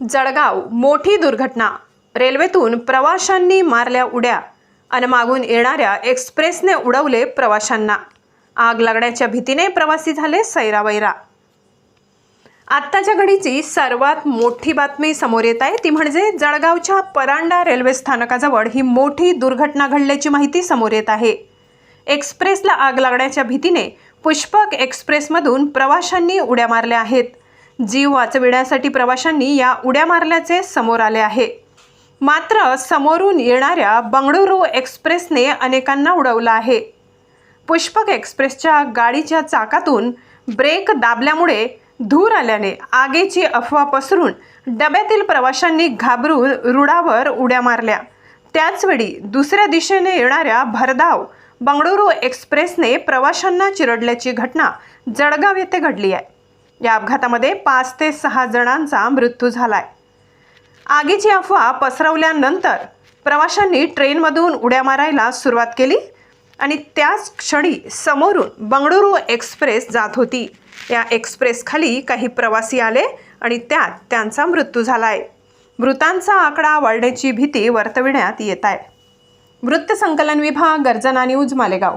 जळगाव मोठी दुर्घटना. रेल्वेतून प्रवाशांनी मारल्या उड्या आणि मागून येणाऱ्या एक्सप्रेसने उडवले प्रवाशांना. आग लागण्याच्या भीतीने प्रवासी झाले सैरावैरा. आत्ताच्या घडीची सर्वात मोठी बातमी समोर येत आहे. ती म्हणजे जळगावच्या परांडा रेल्वे स्थानकाजवळ ही मोठी दुर्घटना घडल्याची माहिती समोर येत आहे. एक्सप्रेसला आग लागण्याच्या भीतीने पुष्पक एक्सप्रेसमधून प्रवाशांनी उड्या मारल्या आहेत. जीव वाचविण्यासाठी प्रवाशांनी या उड्या मारल्याचे समोर आले आहे. मात्र समोरून येणाऱ्या बंगळुरू एक्सप्रेसने अनेकांना उडवलं आहे. पुष्पक एक्सप्रेसच्या गाडीच्या चाकातून ब्रेक दाबल्यामुळे धूर आल्याने आगीची अफवा पसरून डब्यातील प्रवाशांनी घाबरून रुडावर उड्या मारल्या. त्याचवेळी दुसऱ्या दिशेने येणाऱ्या भरधाव बंगळुरू एक्सप्रेसने प्रवाशांना चिरडल्याची घटना जळगाव येथे घडली आहे. या अपघातामध्ये पाच ते सहा जणांचा मृत्यू झालाय. आगीची अफवा पसरवल्यानंतर प्रवाशांनी ट्रेनमधून उड्या मारायला सुरुवात केली आणि त्याच क्षणी समोरून बंगळुरू एक्सप्रेस जात होती. या एक्सप्रेसखाली काही प्रवासी आले आणि त्यात त्यांचा मृत्यू झाला आहे मृतांचा आकडा वाढण्याची भीती वर्तविण्यात येत आहे. वृत्तसंकलन विभाग गर्जना न्यूज मालेगाव.